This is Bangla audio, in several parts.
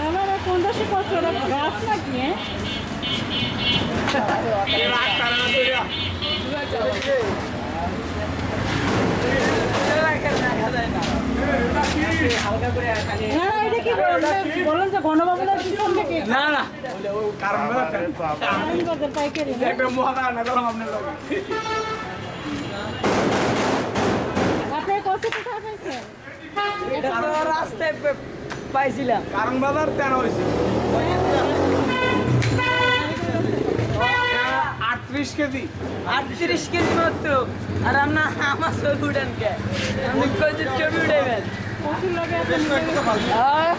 আমার কোন দেশে গাছ হ্যাঁ? না না কারণ পাইকারি একটা মহাদা না করলাম আপনার লগে আপনার কত কোথায় পাইছেন এটা তো রাস্তায় পাইছিলাম। কারণ বাজার কেন হয়েছে। আটত্রিশ কেজি। আটত্রিশ কেজি মাত্র। আর আপনার আমার ছবি উঠেন কে? আপনি কইছেন ছবি উঠাইবেন প্রচুর লাগে আছে হ্যাঁ?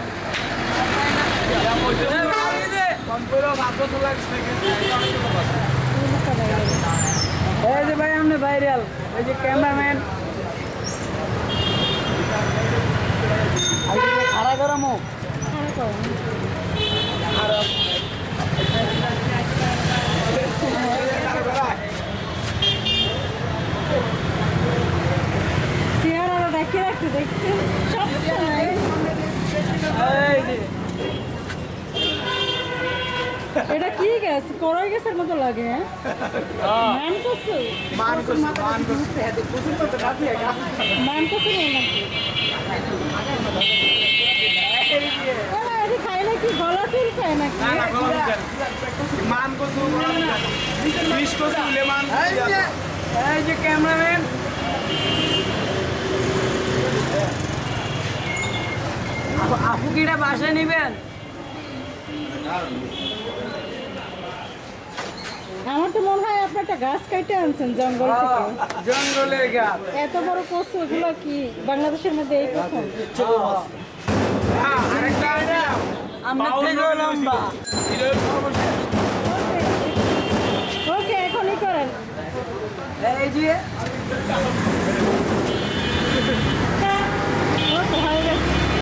এই যে ভাই আপনি ভাইরাল এই যে ক্যামেরাম্যান গরমও চেহারা ডাকিয়ে রাখছে দেখছেন সব এটা কি গ্যাস? কড়াই গ্যাসের মতো লাগে হ্যাঁ? মান কসু মান করছি মান করছি। মান কসু নেই নাকি না, না, এটা খায় নাকি গলা চুল নাকি? না না মান কচু বিশ কচু লেমান এই যে ক্যামেরাম্যান। আপু কিটা বাসায় নিবেন? আমার তো মনে হয় আপনি একটা গাছ কাইটে আনছেন জঙ্গল থেকে। জঙ্গলের গাছ এত বড় কচু এগুলো কি বাংলাদেশের মধ্যে এই প্রথম আমরা バー